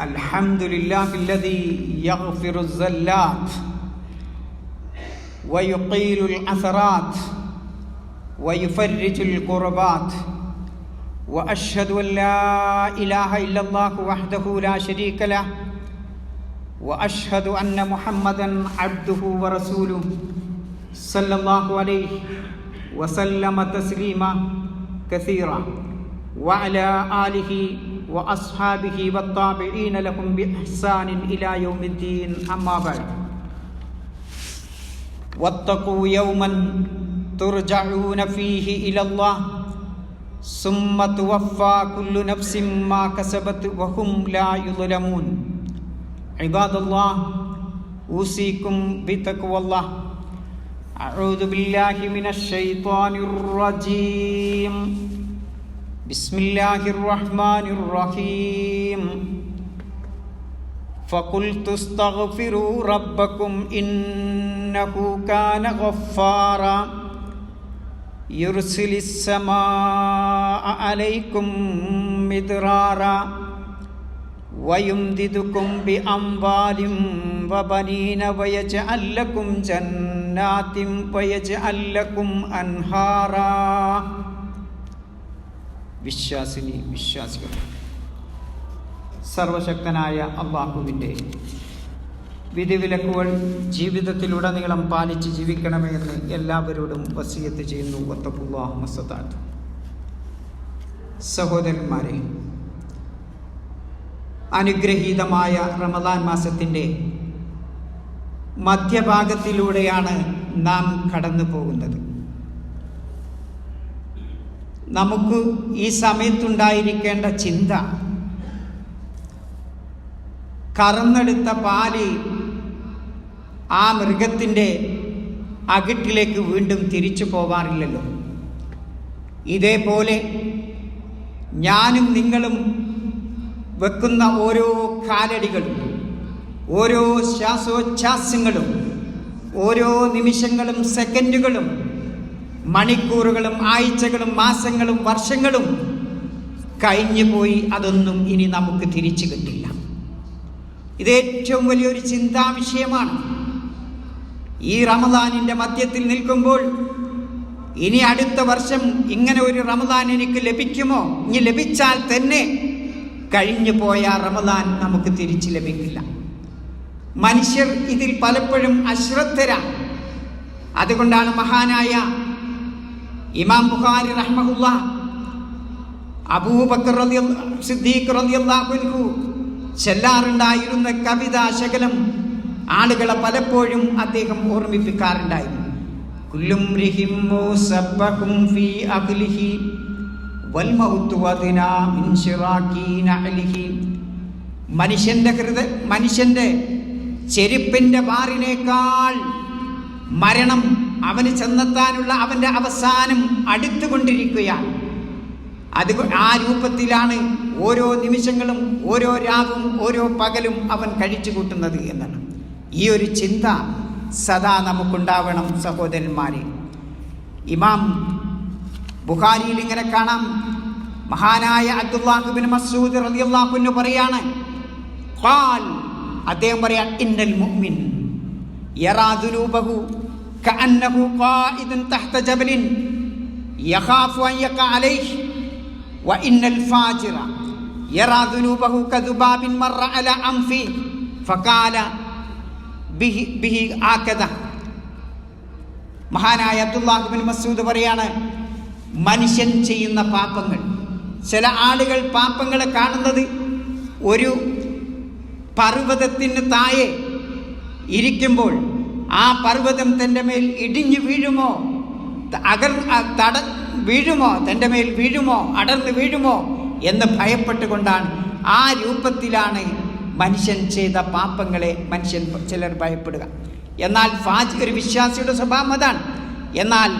الحمد لله الذي يغفر الزلات ويقيل العثرات ويفرج الكربات وأشهد أن لا إله إلا الله وحده لا شريك له وأشهد أن محمدا عبده ورسوله صلى الله عليه وسلم تسليما كثيرا وعلى آله واصحابه والتابعين لهم باحسان الى يوم الدين اما بعد واتقوا يوما ترجعون فيه الى الله ثم توفى كل نفس ما كسبت وهم لا يظلمون عباد الله اوصيكم بتقوى الله اعوذ بالله من الشيطان الرجيم بسم الله الرحمن الرحيم فقلت استغفروا ربكم انه كان غفارا يرسل السماء عليكم مدرارا ويمددكم باموال وبنين ويجعل لكم جنات ويجعل لكم انهارا വിശ്വാസിനി വിശ്വാസികൾ. സർവശക്തനായ അള്ളാഹുവിന്റെ വിധിവിലക്കുകൾ ജീവിതത്തിലുടനീളം പാലിച്ച് ജീവിക്കണമെന്ന് എല്ലാവരോടും വസീയത്ത് ചെയ്യുന്നു വത്തപ്പുല്ലാഹ് മസത്താത്ത് സഹോദരന്മാരെ അനുഗ്രഹീതമായ റമദാൻ മാസത്തിന്റെ മധ്യഭാഗത്തിലൂടെയാണ് നാം കടന്നു പോകുന്നത് നമുക്ക് ഈ സമയത്തുണ്ടായിരിക്കേണ്ട ചിന്ത. കറന്നെടുത്ത പാൽ ആ മൃഗത്തിന്റെ അകിട്ടിലേക്ക് വീണ്ടും തിരിച്ചു പോവാറില്ലല്ലോ. ഇതേപോലെ ഞാനും നിങ്ങളും വെക്കുന്ന ഓരോ കാലടികളും ഓരോ ശ്വാസോച്ഛാസങ്ങളും ഓരോ നിമിഷങ്ങളും സെക്കൻഡുകളും മണിക്കൂറുകളും ആഴ്ചകളും മാസങ്ങളും വർഷങ്ങളും കഴിഞ്ഞു പോയി അതൊന്നും ഇനി നമുക്ക് തിരിച്ചു കിട്ടില്ല. ഇത് ഏറ്റവും വലിയൊരു ചിന്താ വിഷയമാണ് ഈ റമദാനിന്റെ മധ്യത്തിൽ നിൽക്കുമ്പോൾ ഇനി അടുത്ത വർഷം ഇങ്ങനെ ഒരു റമദാൻ എനിക്ക് ലഭിക്കുമോ? ഇനി ലഭിച്ചാൽ തന്നെ കഴിഞ്ഞു പോയ റമദാൻ നമുക്ക് തിരിച്ചു ലഭിക്കില്ല. മനുഷ്യർ ഇതിൽ പലപ്പോഴും അശ്രദ്ധരാണ് അതുകൊണ്ടാണ് മഹാനായ ഇമാം ബുഖാരി റഹ്മുല്ല അബൂബക്കർ സിദ്ദീഖ് റളിയല്ലാഹു ചെല്ലാറുണ്ടായിരുന്ന കവിതാ ശകലം ആളുകളെ പലപ്പോഴും അദ്ദേഹം ഓർമ്മിപ്പിക്കാറുണ്ടായിരുന്നു. കുല്ലും സബ്ബഹും ഫീ അഖ്ലിഹി മനുഷ്യന്റെ ഹൃദയ മനുഷ്യന്റെ ചെരുപ്പിന്റെ വാറിനേക്കാൾ മരണം അവന് ചെന്നെത്താനുള്ള അവന്റെ അവസാനം അടുത്തുകൊണ്ടിരിക്കുകയാണ്. അത് ആ രൂപത്തിലാണ് ഓരോ നിമിഷങ്ങളും ഓരോ രാവും ഓരോ പകലും അവൻ കഴിച്ചു കൂട്ടുന്നത് എന്നാണ്. ഈ ഒരു ചിന്ത സദാ നമുക്കുണ്ടാവണം സഹോദരന്മാരെ. ഇമാം ബുഖാരിയിൽ ഇങ്ങനെ കാണാം. മഹാനായ അബ്ദുല്ലാഹുബിൻ മസൂദ് റളിയല്ലാഹുവിന് പറയാണ് അദ്ദേഹം പറയാൻ ഇന്നൽ മുഅ്മിൻ. كأنه قائد تحت جبل يخاف أن يقع عليه وإن الفاجر يرى ذنوبه كذباب مر على أنفه فقال به به هكذا മഹാനായ അബ്ദുല്ലാഹുബിൻ മസൂദ് പറയാണ് മനുഷ്യൻ ചെയ്യുന്ന പാപങ്ങൾ ചില ആളുകൾ പാപങ്ങളെ കാണുന്നത് ഒരു പർവ്വതത്തിന് താഴെ ഇരിക്കുമ്പോൾ ആ പർവതം തന്റെ മേൽ ഇടിഞ്ഞു വീഴുമോ? അകർ തട വീഴുമോ? തന്റെ മേൽ വീഴുമോ? അടർന്ന് വീഴുമോ? എന്ന് ഭയപ്പെട്ടുകൊണ്ടാണ് ആ രൂപത്തിലാണ് മനുഷ്യൻ ചെയ്ത പാപങ്ങളെ മനുഷ്യൻ ചിലർ ഭയപ്പെടുക. എന്നാൽ ഫാജ് ഒരു വിശ്വാസിയുടെ സ്വഭാവം അതാണ്. എന്നാൽ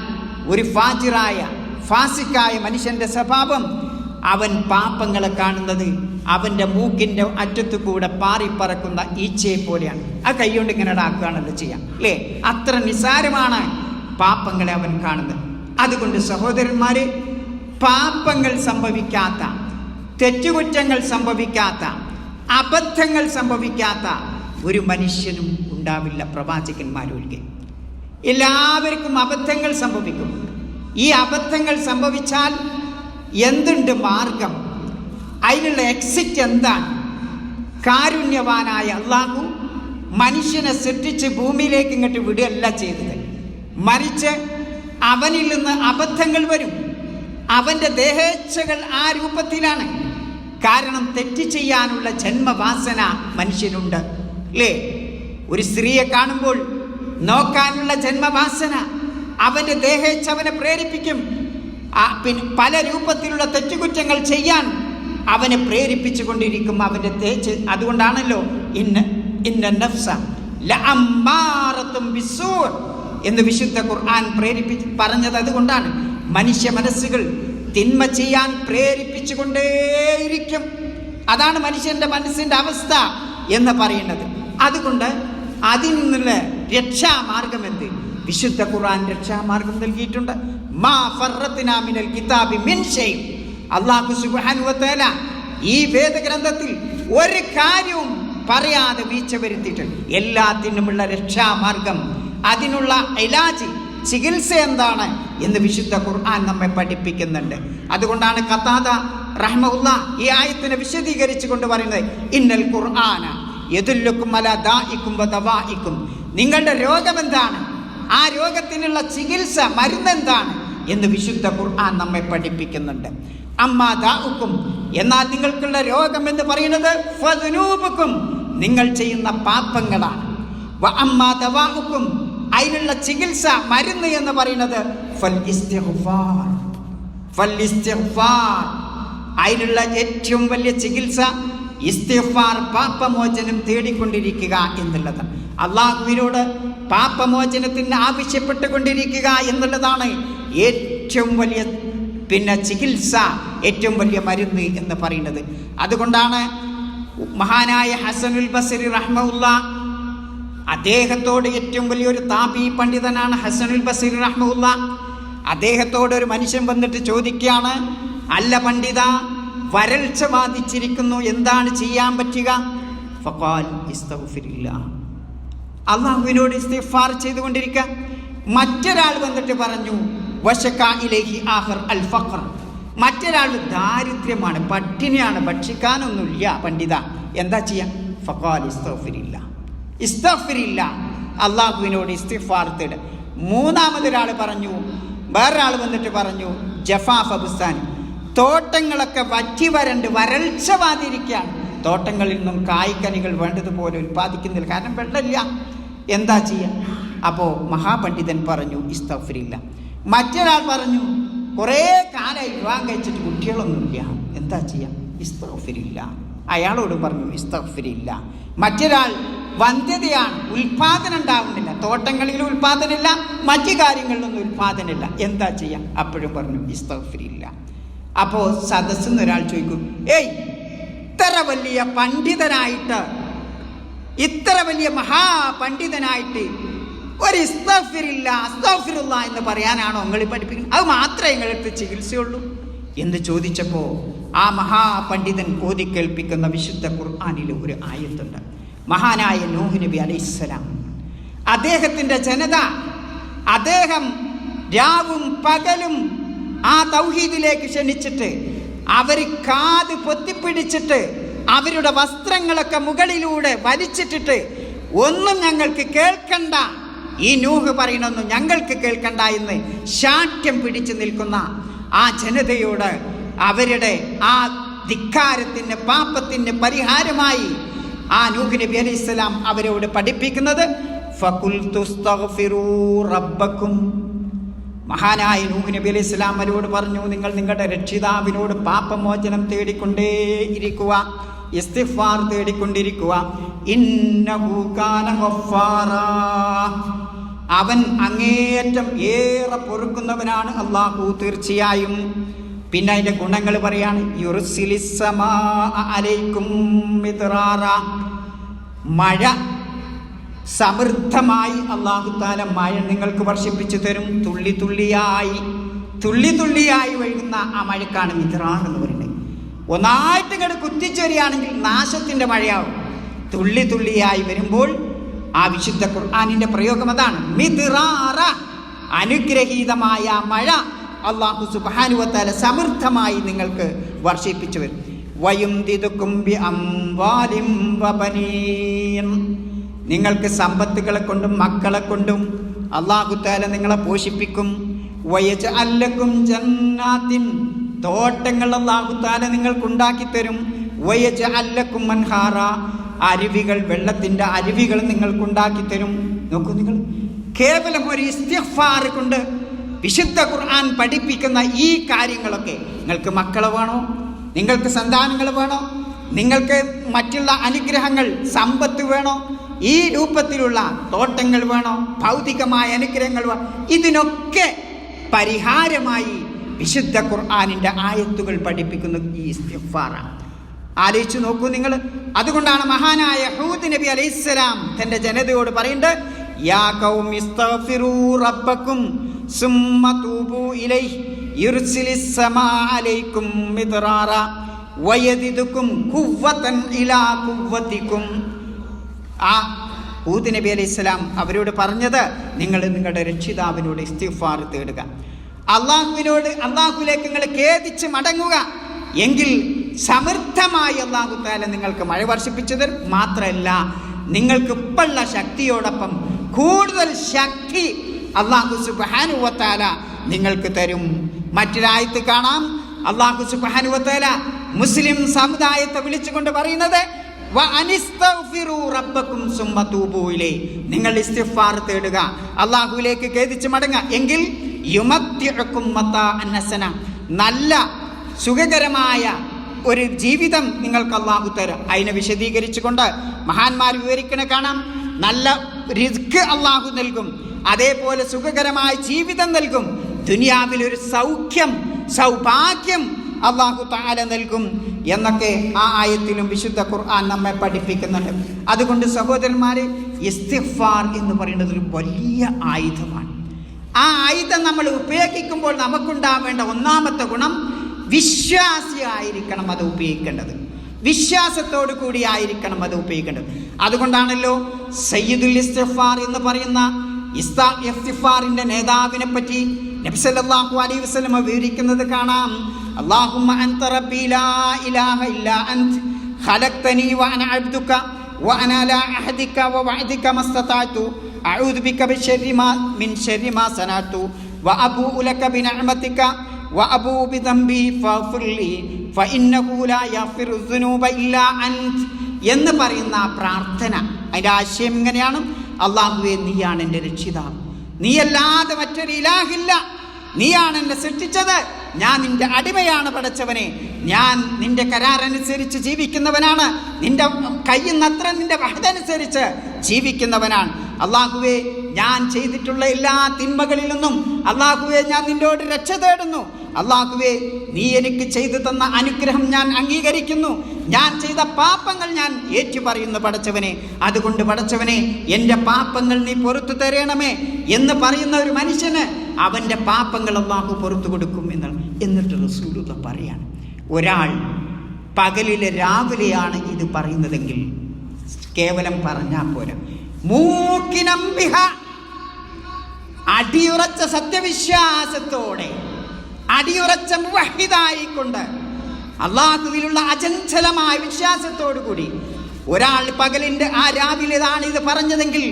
ഒരു ഫാജിറായ ഫാസിക്കായ മനുഷ്യന്റെ സ്വഭാവം അവൻ പാപങ്ങളെ കാണുന്നത് അവന്റെ മൂക്കിന്റെ അറ്റത്തു കൂടെ പാറിപ്പറക്കുന്ന ഈച്ചയെ പോലെയാണ്. ആ കൈകൊണ്ട് ഇങ്ങനെ ഇടാക്കുകയാണല്ലോ ചെയ്യാം. അല്ലേ? അത്ര നിസാരമാണ് പാപ്പങ്ങളെ അവൻ കാണുന്നത്. അതുകൊണ്ട് സഹോദരന്മാരെ പാപ്പങ്ങൾ സംഭവിക്കാത്ത തെറ്റുകുറ്റങ്ങൾ സംഭവിക്കാത്ത അബദ്ധങ്ങൾ സംഭവിക്കാത്ത ഒരു മനുഷ്യനും ഉണ്ടാവില്ല പ്രവാചകന്മാരൊഴികെ. എല്ലാവർക്കും അബദ്ധങ്ങൾ സംഭവിക്കും. ഈ അബദ്ധങ്ങൾ സംഭവിച്ചാൽ എന്തുണ്ട് മാർഗം? അതിനുള്ള എക്സിറ്റ് എന്താണ്? കാരുണ്യവാനായ അള്ളാഹു മനുഷ്യനെ സൃഷ്ടിച്ച് ഭൂമിയിലേക്ക് ഇങ്ങോട്ട് വിടുകയല്ല ചെയ്തത്. മറിച്ച് അവനിൽ നിന്ന് അബദ്ധങ്ങൾ വരും. അവന്റെ ദേഹേച്ഛകൾ ആ രൂപത്തിലാണ്. കാരണം തെറ്റ് ചെയ്യാനുള്ള ജന്മവാസന മനുഷ്യനുണ്ട്. അല്ലേ? ഒരു സ്ത്രീയെ കാണുമ്പോൾ നോക്കാനുള്ള ജന്മവാസന അവന്റെ ദേഹേച്ഛ അവനെ പ്രേരിപ്പിക്കും. പിന്നെ പല രൂപത്തിലുള്ള തെറ്റുകുറ്റങ്ങൾ ചെയ്യാൻ അവനെ പ്രേരിപ്പിച്ചു കൊണ്ടിരിക്കും അവന്റെ തേച്ച്. അതുകൊണ്ടാണല്ലോ ഇന്ന് ഇന്ന നഫ്സ. എന്ന് വിശുദ്ധ ഖുർആൻ പ്രേരിപ്പിച്ച് പറഞ്ഞത് അതുകൊണ്ടാണ്. മനുഷ്യ മനസ്സുകൾ തിന്മ ചെയ്യാൻ പ്രേരിപ്പിച്ചു കൊണ്ടേയിരിക്കും. അതാണ് മനുഷ്യന്റെ മനസ്സിന്റെ അവസ്ഥ എന്ന് പറയുന്നത്. അതുകൊണ്ട് അതിൽ നിന്നുള്ള രക്ഷാമാർഗം എന്ത്? വിശുദ്ധ ഖുർആൻ രക്ഷാമാർഗം നൽകിയിട്ടുണ്ട്. അള്ളാഹു തആല ഈ വേദഗ്രന്ഥത്തിൽ ഒരു കാര്യവും പറയാതെ വീഴ്ച വരുത്തിയിട്ടുണ്ട്. എല്ലാത്തിനുമുള്ള രക്ഷാമാർഗം അതിനുള്ള ഇലാജ് ചികിത്സ എന്താണ് എന്ന് വിശുദ്ധ ഖുർആൻ നമ്മെ പഠിപ്പിക്കുന്നുണ്ട്. അതുകൊണ്ടാണ് കത്താത റഹ്മുല്ല ഈ ആയത്തിനെ വിശദീകരിച്ചു കൊണ്ട് പറയുന്നത് ഇന്നൽ ഖുർആന എതുല്ലുക്കും അല ദായിക്കും നിങ്ങളുടെ രോഗം എന്താണ്? ആ രോഗത്തിനുള്ള ചികിത്സ മരുന്നെന്താണ് എന്ന് വിശുദ്ധ ഖുർആൻ നമ്മെ പഠിപ്പിക്കുന്നുണ്ട്. അമ്മാതാക്കും എന്നാൽ നിങ്ങൾക്കുള്ള രോഗം എന്ന് പറയുന്നത് നിങ്ങൾ ചെയ്യുന്ന പാപങ്ങളാണ്. വ അമ്മ ദവാഉക്കും അതിനുള്ള ചികിത്സ മരുന്ന് എന്ന് പറയുന്നത് ഫൽ ഫൽ അതിനുള്ള ഏറ്റവും വലിയ ചികിത്സ ഇസ്തിഫാർ പാപമോചനം തേടിക്കൊണ്ടിരിക്കുക എന്നുള്ളത്. അള്ളാഹുവിനോട് പാപമോചനത്തിന് ആവശ്യപ്പെട്ടുകൊണ്ടിരിക്കുക എന്നുള്ളതാണ് ഏറ്റവും വലിയ പിന്നെ ചികിത്സ ഏറ്റവും വലിയ മരുന്ന് എന്ന് പറയുന്നത്. അതുകൊണ്ടാണ് മഹാനായ ഹസനുൽ ബസരി റഹ്മുല്ല അദ്ദേഹത്തോട് ഏറ്റവും വലിയൊരു താപി പണ്ഡിതനാണ് ഹസനുൽ ബസരി റഹ്മുല്ല അദ്ദേഹത്തോട് ഒരു മനുഷ്യൻ വന്നിട്ട് ചോദിക്കുകയാണ് അല്ല പണ്ഡിത വരൾച്ച ബാധിച്ചിരിക്കുന്നു എന്താണ് ചെയ്യാൻ പറ്റുക. അള്ളാഹുവിനോട് ഇസ്തിഫാർ ചെയ്തുകൊണ്ടിരിക്കുക മറ്റൊരാൾ വന്നിട്ട് പറഞ്ഞു ആഖർ അൽ ഫഖർ. മറ്റൊരാൾ ദാരിദ്ര്യമാണ് പട്ടിണിയാണ് ഭക്ഷിക്കാനൊന്നുമില്ല പണ്ഡിത. എന്താ ചെയ്യാം? ഫഖാൽ ഇസ്തഫിരില്ല ഇസ്തഫിരില്ല അള്ളാഹുവിനോട് ഇസ്തിഗ്ഫാർ തേട്. മൂന്നാമതൊരാൾ പറഞ്ഞു വേറൊരാൾ വന്നിട്ട് പറഞ്ഞു ജഫാഫ് അബുസ്ഥാൻ തോട്ടങ്ങളൊക്കെ വറ്റി വരണ്ട് വരൾച്ച വാതിരിക്കുകയാണ് തോട്ടങ്ങളിൽ നിന്നും കായ്ക്കനികൾ വേണ്ടതുപോലെ ഉൽപ്പാദിക്കുന്നില്ല. കാരണം വെള്ളമില്ല. എന്താ ചെയ്യുക അപ്പോൾ മഹാപണ്ഡിതൻ പറഞ്ഞു ഇസ്തഫരില്ല മറ്റൊരാൾ പറഞ്ഞു കുറേ കാലമായി വിവാഹം കഴിച്ചിട്ട് കുട്ടികളൊന്നുമില്ല എന്താ ചെയ്യാം? ഇസ്തഫരില്ല അയാളോട് പറഞ്ഞു ഇസ്തഫരില്ല മറ്റൊരാൾ വന്ധ്യതയാണ്. ഉൽപാദനം ഉണ്ടാവുന്നില്ല. തോട്ടങ്ങളിൽ ഉൽപാദനമില്ല. മറ്റു കാര്യങ്ങളിലൊന്നും ഉൽപാദനമില്ല. എന്താ ചെയ്യാം? അപ്പോഴും പറഞ്ഞു ഇസ്തഫരില്ല അപ്പോൾ സദസ്സിൽ നിന്ന് ഒരാൾ ചോദിക്കും ഏയ് ഇത്ര വലിയ പണ്ഡിതനായിട്ട് ഇത്ര വലിയ മഹാപണ്ഡിതനായിട്ട് ഒരു ഇസ്തഫിരില്ല എന്ന് പറയാനാണോ നിങ്ങൾ പഠിപ്പിക്കുന്നത്? അത് മാത്രമേ നിങ്ങളടുത്ത് ചികിത്സയുള്ളൂ. എന്ന് ചോദിച്ചപ്പോൾ ആ മഹാപണ്ഡിതൻ കോതിക്കേൽപ്പിക്കുന്ന വിശുദ്ധ ഖുർആാനിൽ ഒരു ആയത്തുണ്ട്. മഹാനായ നൂഹ് നബി അലൈഹിസ്സലാം അദ്ദേഹത്തിന്റെ ജനത അദ്ദേഹം രാവും പകലും ആ തൗഹീദിലേക്ക് ക്ഷണിച്ചിട്ട് അവർ കാത് പൊത്തിപ്പിടിച്ചിട്ട് അവരുടെ വസ്ത്രങ്ങളൊക്കെ മുകളിലൂടെ വലിച്ചിട്ടിട്ട് ഒന്നും ഞങ്ങൾക്ക് കേൾക്കണ്ട. ഈ നൂഹ് പറയണമെന്ന് ഞങ്ങൾക്ക് കേൾക്കണ്ട എന്ന് ശാഠ്യം പിടിച്ചു നിൽക്കുന്ന ആ ജനതയോട് അവരുടെ ആ ധിക്കാരത്തിന് പാപ്പത്തിന് പരിഹാരമായി ആ നൂഹ് നബി അലൈഹി സ്വലാം അവരോട് പഠിപ്പിക്കുന്നത്. റബ്ബക്കും. മഹാനായ നൂഹ് നബി അലൈഹി സ്വലാം അവരോട് പറഞ്ഞു നിങ്ങൾ നിങ്ങളുടെ രക്ഷിതാവിനോട് പാപമോചനം തേടിക്കൊണ്ടേ ഇരിക്കുക ഇസ്തിഫാർ തേടിക്കൊണ്ടിരിക്കുക. അവൻ അങ്ങേയറ്റം ഏറെ പൊറുക്കുന്നവനാണ് അള്ളാഹു തീർച്ചയായും പിന്നെ അതിന്റെ ഗുണങ്ങൾ പറയാണ്. മഴ സമൃദ്ധമായി അള്ളാഹുത്താല മഴ നിങ്ങൾക്ക് വർഷിപ്പിച്ചു തരും തുള്ളി തുള്ളിയായി തുള്ളി തുള്ളിയായി വഴുകുന്ന ആ മഴക്കാണ് മിത്രാർ എന്ന് പറയുന്നത് ഒന്നായിട്ട് ഇങ്ങോട്ട് കുത്തിച്ചേരുകയാണെങ്കിൽ നാശത്തിന്റെ മഴയാവും. തുള്ളി തുള്ളിയായി വരുമ്പോൾ ആ വിശുദ്ധ ഖുർആാനിന്റെ പ്രയോഗം അതാണ്. മിതിറാറ അനുഗ്രഹീതമായ മഴ അള്ളാഹു സുബാനുവത്താല സമൃദ്ധമായി നിങ്ങൾക്ക് വർഷിപ്പിച്ചു വരും നിങ്ങൾക്ക് സമ്പത്തുകളെ കൊണ്ടും മക്കളെ കൊണ്ടും അള്ളാഹുത്താല നിങ്ങളെ പോഷിപ്പിക്കും. വയജ് അല്ലക്കും ജന്നാത്തിൻ തോട്ടങ്ങൾ അള്ളാഹുത്താല നിങ്ങൾക്കുണ്ടാക്കി തരും വയജ അല്ലക്കും മൻഹാറ. അരുവികൾ വെള്ളത്തിന്റെ അരുവികൾ നിങ്ങൾക്കുണ്ടാക്കി തരും നോക്കൂ നിങ്ങൾ. കേവലം ഒരു ഇസ്തിഫാർ കൊണ്ട് വിശുദ്ധ ഖുർആൻ പഠിപ്പിക്കുന്ന ഈ കാര്യങ്ങളൊക്കെ നിങ്ങൾക്ക് മക്കളെ വേണോ? നിങ്ങൾക്ക് സന്താനങ്ങൾ വേണോ? നിങ്ങൾക്ക് മറ്റുള്ള അനുഗ്രഹങ്ങൾ സമ്പത്ത് വേണോ? ഈ രൂപത്തിലുള്ള തോട്ടങ്ങൾ വേണോ? ഭൗതികമായ അനുഗ്രഹങ്ങൾ വേണോ? ഇതിനൊക്കെ പരിഹാരമായി വിശുദ്ധ ഖുർആാനിന്റെ ആയത്തുകൾ പഠിപ്പിക്കുന്ന ഈ ഇസ്തിഫാറാണ് ആലോചിച്ചു നോക്കൂ നിങ്ങൾ. അതുകൊണ്ടാണ് മഹാനായ ഹൂദ് നബി അലൈഹിസ്സലാം തന്റെ ജനതയോട് പറയുന്നത് യാ ഇലൈഹി ആ ഹൂദ് നബി അലൈഹിസ്സലാം അവരോട് പറഞ്ഞത് നിങ്ങൾ നിങ്ങളുടെ രക്ഷിതാവിനോട് ഇസ്തിഫാർ തേടുക. അള്ളാഹുവിനോട് അള്ളാഹുലേക്ക് നിങ്ങൾ ഖേദിച്ച് മടങ്ങുക. എങ്കിൽ സമൃദ്ധമായി അള്ളാഹു താല നിങ്ങൾക്ക് മഴ വർഷിപ്പിച്ചു തരും മാത്രമല്ല നിങ്ങൾക്ക് ഇപ്പുള്ള ശക്തിയോടൊപ്പം കൂടുതൽ ശക്തി അള്ളാഹു സുബാനുവത്താല നിങ്ങൾക്ക് തരും. മറ്റൊരായത്ത് കാണാം. അള്ളാഹു സുബാനുവത്താല മുസ്ലിം സമുദായത്തെ വിളിച്ചുകൊണ്ട് പറയുന്നത് "വ അനിസ്തഗ്ഫിറൂ റബ്ബക്കും സുമ്മ തൂബൂ നിങ്ങൾ ഇസ്തിഗ്ഫാർ തേടുക അള്ളാഹുലേക്ക് ഖേദിച്ച് മടങ്ങുക. എങ്കിൽ മത്താഅൻ അന്നസന നല്ല സുഖകരമായ ഒരു ജീവിതം നിങ്ങൾക്ക് അള്ളാഹു തരും. അതിനെ വിശദീകരിച്ചുകൊണ്ട് മഹാന്മാർ വിവരിക്കണ കാണാം. നല്ല റിസ്ക് അള്ളാഹു നൽകും. അതേപോലെ സുഖകരമായ ജീവിതം നൽകും. ദുനിയാവിൽ ഒരു സൗഖ്യം സൗഭാഗ്യം അള്ളാഹു താല നൽകും എന്നൊക്കെ ആ ആയത്തിലും വിശുദ്ധ ഖുർആൻ നമ്മെ പഠിപ്പിക്കുന്നുണ്ട്. അതുകൊണ്ട് സഹോദരന്മാരെ ഇസ്തിഫാർ എന്ന് പറയുന്നത് ഒരു വലിയ ആയുധമാണ്. ആ ആയുധം നമ്മൾ ഉപയോഗിക്കുമ്പോൾ നമുക്കുണ്ടാവേണ്ട ഒന്നാമത്തെ ഗുണം വിശ്വാസിയായിരിക്കണം അത് ഉപയോഗിക്കേണ്ടത്. വിശ്വാസത്തോടു കൂടി ആയിരിക്കണം അത് ഉപയോഗിക്കേണ്ടത്. അതുകൊണ്ടാണല്ലോ സയ്യിദുൽ ഇസ്തിഫാർ എന്ന് പറയുന്ന ഇസ്താ ഇസ്തിഫാറിന്റെ നേതാവിനെ പറ്റി നബി സല്ലല്ലാഹു അലൈഹി വസല്ലം വിവരിക്കുന്നത് കാണാം. അല്ലാഹുമ്മ അൻത ലാ ഇലാഹ അൻത. അബ്ദുക ലാ മസ്തതഅതു അഊദു ബിക شر ما من شر ما صنعت വഅബൂഉ لك بنعمتك വഅബൂ بذنبي فاغفر لي فإنه لا يغفر الذنوب إلا أنت എന്ന് പറയുന്ന ആ പ്രാർത്ഥന. അതിന്റെ ആശയം ഇങ്ങനെയാണ്. അള്ളാഹുവെ നീയാണ് എന്റെ രക്ഷിതാവ്. നീയല്ലാതെ മറ്റൊരു ഇലാഹില്ല. നീയാണ് എന്നെ സൃഷ്ടിച്ചത്. ഞാൻ നിന്റെ അടിമയാണ് പടച്ചവനെ. ഞാൻ നിന്റെ കരാറനുസരിച്ച് ജീവിക്കുന്നവനാണ്. നിന്റെ കയ്യിൽ അത്ര നിന്റെ വഹതനുസരിച്ച് ജീവിക്കുന്നവനാണ്. അള്ളാഹുവെ ഞാൻ ചെയ്തിട്ടുള്ള എല്ലാ തിന്മകളിൽ നിന്നും അള്ളാഹുവെ ഞാൻ നിന്നോട് രക്ഷ തേടുന്നു. അള്ളാഹുവെ നീ എനിക്ക് ചെയ്തു തന്ന അനുഗ്രഹം ഞാൻ അംഗീകരിക്കുന്നു. ഞാൻ ചെയ്ത പാപങ്ങൾ ഞാൻ ഏറ്റുപറയുന്നു പടച്ചവനെ. അതുകൊണ്ട് പടച്ചവനെ എന്റെ പാപങ്ങൾ നീ പുറത്തു തരണമേ എന്ന് പറയുന്ന ഒരു മനുഷ്യന് അവന്റെ പാപങ്ങൾ അള്ളാഹു പുറത്തു കൊടുക്കും എന്നാണ്. എന്നിട്ട് റസൂലുത പറയാണ് ഒരാൾ പകലിലെ രാവിലെയാണ് ഇത് പറയുന്നതെങ്കിൽ കേവലം പറഞ്ഞാൽ പോരാ. മൂക്കിനംബിഹ അടിയുറച്ച സത്യവിശ്വാസത്തോടെ അടിയുറച്ച മുവഹിദായിക്കൊണ്ട് അള്ളാഹുവിലുള്ള അചഞ്ചലമായ വിശ്വാസത്തോടു കൂടി ഒരാൾ പകലിന്റെ ആ രാവിലെതാണ് ഇത് പറഞ്ഞതെങ്കിൽ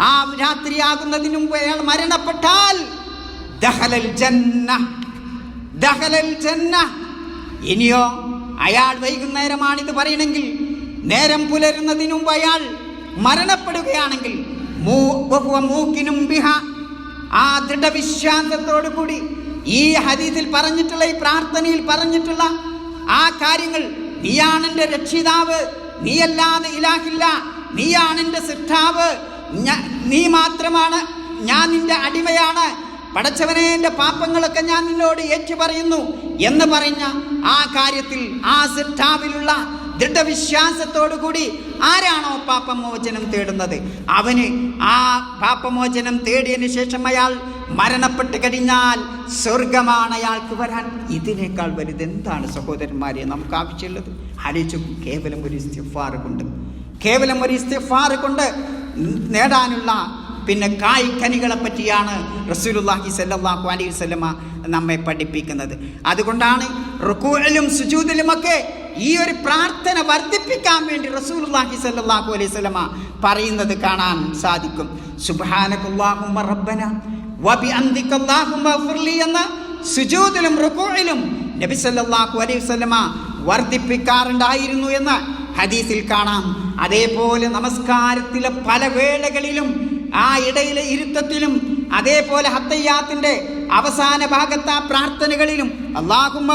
ആ രാത്രിയാകുന്നതിന് മുമ്പ് അയാൾ മരണപ്പെട്ടാൽ ദഹലൽ ജന്ന ദഹലൽ ജന്ന. ഇനിയോ അയാൾ വൈകുന്നേരമാണിത് പറയണമെങ്കിൽ നേരം പുലരുന്നതിന് അയാൾ മരണപ്പെടുകയാണെങ്കിൽ മൂക്കിനും ബിഹ. ആ ദൃഢവിശ്വാസത്തോടു കൂടി ഈ ഹദീസിൽ പറഞ്ഞിട്ടുള്ള ഈ പ്രാർത്ഥനയിൽ പറഞ്ഞിട്ടുള്ള ആ കാര്യങ്ങൾ നീയാണ് എന്റെ രക്ഷിതാവ് നീയല്ലാതെ ഇലാഹില്ല നീയാണ് എന്റെ നീ മാത്രമാണ് ഞാൻ നിന്റെ അടിമയാണ് പടച്ചവനെ എന്റെ പാപ്പങ്ങളൊക്കെ ഞാൻ നിന്നോട് ഏറ്റു പറയുന്നു എന്ന് പറഞ്ഞ ആ കാര്യത്തിൽ ആ സിദ്ധാവിലുള്ള ദൃഢവിശ്വാസത്തോടു കൂടി ആരാണോ പാപമോചനം തേടുന്നത്? അവന് ആ പാപമോചനം തേടിയതിന് ശേഷം അയാൾ മരണപ്പെട്ട് കഴിഞ്ഞാൽ സ്വർഗമാണ് അയാൾക്ക് വരാൻ. ഇതിനേക്കാൾ വലുത് എന്താണ് സഹോദരന്മാരെ? നമുക്ക് ആവശ്യമുള്ളത്. ആലോചിച്ചു കേവലം ഒരു ഇസ്തിഫാർ കൊണ്ട്. കേവലം ഒരു ഇസ്തിഫാർ കൊണ്ട് നേടാനുള്ള പിന്നെ കായ്ക്കനികളെ പറ്റിയാണ് റസൂലുള്ളാഹി സല്ലല്ലാഹു അലൈഹി വസല്ലമ നമ്മെ പഠിപ്പിക്കുന്നത്. അതുകൊണ്ടാണ് റുക്കൂഴിലും സുജൂദിലുമൊക്കെ ഈ ഒരു പ്രാർത്ഥന വർദ്ധിപ്പിക്കാൻ വേണ്ടി റസൂലുള്ളാഹി സല്ലല്ലാഹു അലൈഹി വസല്ലമ പറയുന്നത് കാണാൻ സാധിക്കും. സുബ്ഹാനകല്ലാഹുമ്മ റബ്ബന വബിഅൻദികല്ലാഹുമ്മ ഗഫിർലി എന്ന സുജൂദിലും റുകൂഇലും നബി സല്ലല്ലാഹു അലൈഹി വസല്ലമ വർദ്ധിപ്പിക്കാറുണ്ടായിരുന്നു എന്ന് ഹദീസിൽ കാണാം. അതേപോലെ നമസ്കാരത്തിലെ പല വേളകളിലും ആ ഇടയിലെ ഇരുത്തത്തിലും അതേപോലെ ഹത്തയ്യാത്തിന്റെ അവസാന ഭാഗത്ത് ആ പ്രാർത്ഥനകളിലും അല്ലാഹുമ്മ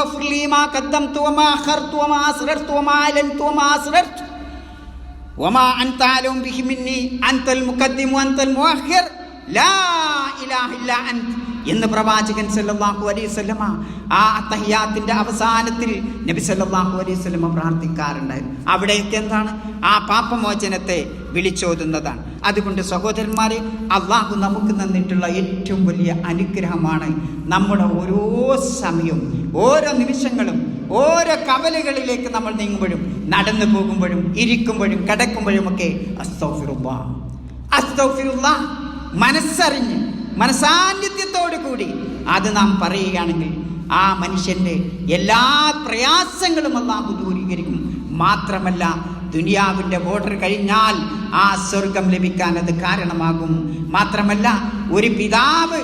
എന്ന് പ്രവാചകൻ സല്ലാഹു അലൈഹി വസല്ലമ ആ അത്തഹിയാത്തിന്റെ അവസാനത്തിൽ നബി സല്ലാഹു അലൈഹി വസല്ലമ പ്രാർത്ഥിക്കാറുണ്ടായിരുന്നു. അവിടേക്ക് എന്താണ്? ആ പാപമോചനത്തെ വിളിച്ചോതുന്നതാണ്. അതുകൊണ്ട് സഹോദരന്മാരെ അള്ളാഹു നമുക്ക് തന്നിട്ടുള്ള ഏറ്റവും വലിയ അനുഗ്രഹമാണ് നമ്മുടെ ഓരോ സമയവും ഓരോ നിമിഷങ്ങളും ഓരോ കവലകളിലേക്ക് നമ്മൾ നീങ്ങുമ്പോഴും നടന്നു പോകുമ്പോഴും ഇരിക്കുമ്പോഴും കിടക്കുമ്പോഴും ഒക്കെ അസ്തൗഫിറുല്ലാ. അസ്തൗഫിറുല്ലാ മനസ്സറിഞ്ഞ് മനസാന്നിധ്യത്തോടു കൂടി അത് നാം പറയുകയാണെങ്കിൽ ആ മനുഷ്യന്റെ എല്ലാ പ്രയാസങ്ങളും അള്ളാഹു ദൂരീകരിക്കും. മാത്രമല്ല ദുനിയാവിന്റെ ബോർഡർ കഴിഞ്ഞാൽ ആ സ്വർഗം ലഭിക്കാൻ അത് കാരണമാകും. മാത്രമല്ല ഒരു പിതാവ്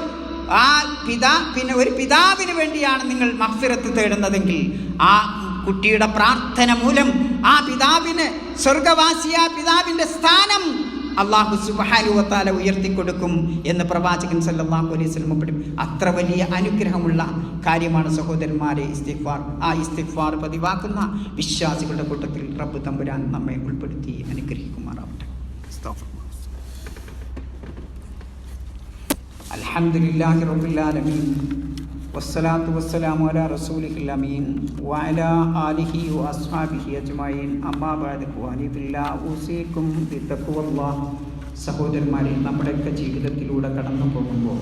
ആ പിതാ പിന്നെ ഒരു പിതാവിന് വേണ്ടിയാണ് നിങ്ങൾ മഫ്ഫിറത്ത് തേടുന്നതെങ്കിൽ ആ കുട്ടിയുടെ പ്രാർത്ഥന മൂലം ആ പിതാവിന് സ്വർഗവാസിയ പിതാവിന്റെ സ്ഥാനം അള്ളാഹു സുബാനുവത്താല ഉയർത്തിക്കൊടുക്കും എന്ന് പ്രവാചകൻ സല്ലാഹു അലൈഹി വസല്ലം പഠിക്കും അത്ര വലിയ അനുഗ്രഹമുള്ള കാര്യമാണ് സഹോദരന്മാരെ ഇസ്തിഫാർ ആ ഇസ്തിഫാർ പതിവാക്കുന്ന വിശ്വാസികളുടെ കൂട്ടത്തിൽ റബ്ബ് തമ്പുരാൻ നമ്മെ ഉൾപ്പെടുത്തി അനുഗ്രഹിക്കുമാറാവട്ടെ. റബ്ബിൽ ആലമീൻ. വസ്സലാത്തു വസ്സലാമു അല റസൂലിഹിൽ അമീൻ. ആലിഹി വഅസ്ഹാബിഹി അജ്മഈൻ. അമ്മാ ബഅദ്. ഖുവാനിദില്ലാ ഊസീകും ബിത്തഖ്വല്ലാഹ് സഹോദരന്മാരെ നമ്മുടെയൊക്കെ ജീവിതത്തിലൂടെ കടന്നു പോകുമ്പോൾ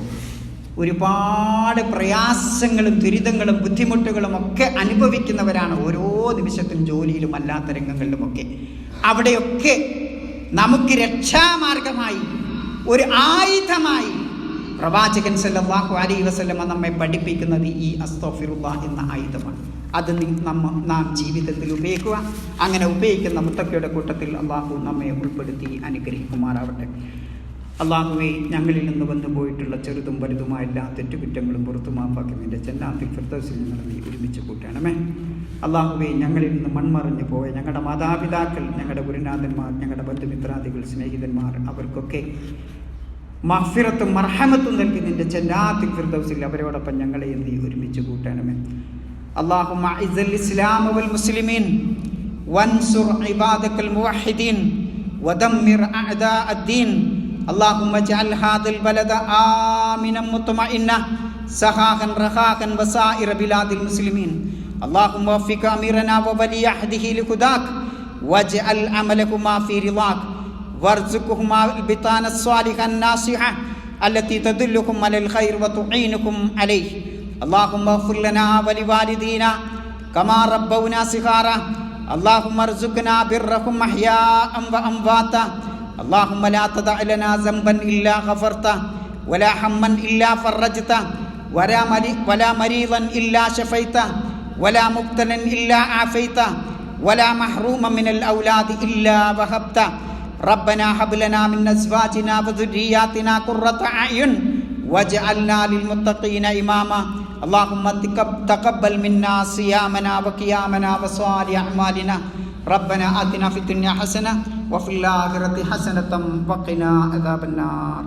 ഒരുപാട് പ്രയാസങ്ങളും ദുരിതങ്ങളും ബുദ്ധിമുട്ടുകളും ഒക്കെ അനുഭവിക്കുന്നവരാണ് ഓരോ നിമിഷത്തിലും ജോലിയിലും അല്ലാത്ത രംഗങ്ങളിലുമൊക്കെ. അവിടെയൊക്കെ നമുക്ക് രക്ഷാമാർഗമായി ഒരു ആയുധമായി പ്രവാചകൻ സല്ലാഹു അലൈഹി വസല്ലമ നമ്മെ പഠിപ്പിക്കുന്നത് ഈ അസ്തോഫിറുള്ള എന്ന ആയുധമാണ്. അത് നമ്മ നാം ജീവിതത്തിൽ ഉപയോഗിക്കുക. അങ്ങനെ ഉപയോഗിക്കുന്ന മുത്തക്കയുടെ കൂട്ടത്തിൽ അള്ളാഹു നമ്മെ ഉൾപ്പെടുത്തി അനുഗ്രഹിക്കുമാറാവട്ടെ. അള്ളാഹുവെ ഞങ്ങളിൽ നിന്ന് വന്നു പോയിട്ടുള്ള ചെറുതും വലുതുമായ എല്ലാ തെറ്റുകുറ്റങ്ങളും പുറത്തു മാപ്പാക്കി നിന്റെ ചെന്നാത്തിൽ ഫിർദൗസിൽ നിന്ന് ഒരുമിച്ച് കൂട്ടണമേ. അള്ളാഹുവെ ഞങ്ങളിൽ നിന്ന് മൺമറഞ്ഞു പോയ ഞങ്ങളുടെ മാതാപിതാക്കൾ ഞങ്ങളുടെ ഗുരുനാഥന്മാർ ഞങ്ങളുടെ ബന്ധുമിത്രാദികൾ സ്നേഹിതന്മാർ അവർക്കൊക്കെ മഹ്ഫിറത്തും മർഹമത്തും നൽകി നിന്റെ ചെന്നാത്തിൽ ഫിർദൗസിൽ അവരോടൊപ്പം ഞങ്ങളെയും നീ ഒരുമിച്ച് കൂട്ടണമേ اللهم أعز الإسلام والمسلمين وانصر عبادك الموحدين ودمر أعداء الدين اللهم اجعل هذا البلد آمنا مطمئنا سخاء رخاء وسائر بلاد المسلمين اللهم وفق أميرنا وولي عهده لهداك واجعل عملهما في رضاك وارزقهما البطانة الصالحة الناصحة التي تدلكم على الخير وتعينكم عليه. اللهم اغفر لنا ولوالدينا كما ربونا صغارا. اللهم ارزقنا برهم أحياء وأمواتا. اللهم لا تدع لنا ذنبا إلا غفرته ولا هما إلا فرجته ولا ولا مريضا إلا شفيته ولا مبتلا إلا عافيته ولا محروما من الأولاد إلا وهبته. ربنا هب لنا من أزواجنا وذرياتنا قرة أعين واجعلنا للمتقين إماما. اللهم تقب- تقبل منا صيامنا وقيامنا وصالح أعمالنا. ربنا آتنا في الدنيا حسنة وفي الآخرة حسنة وقنا عذاب النار.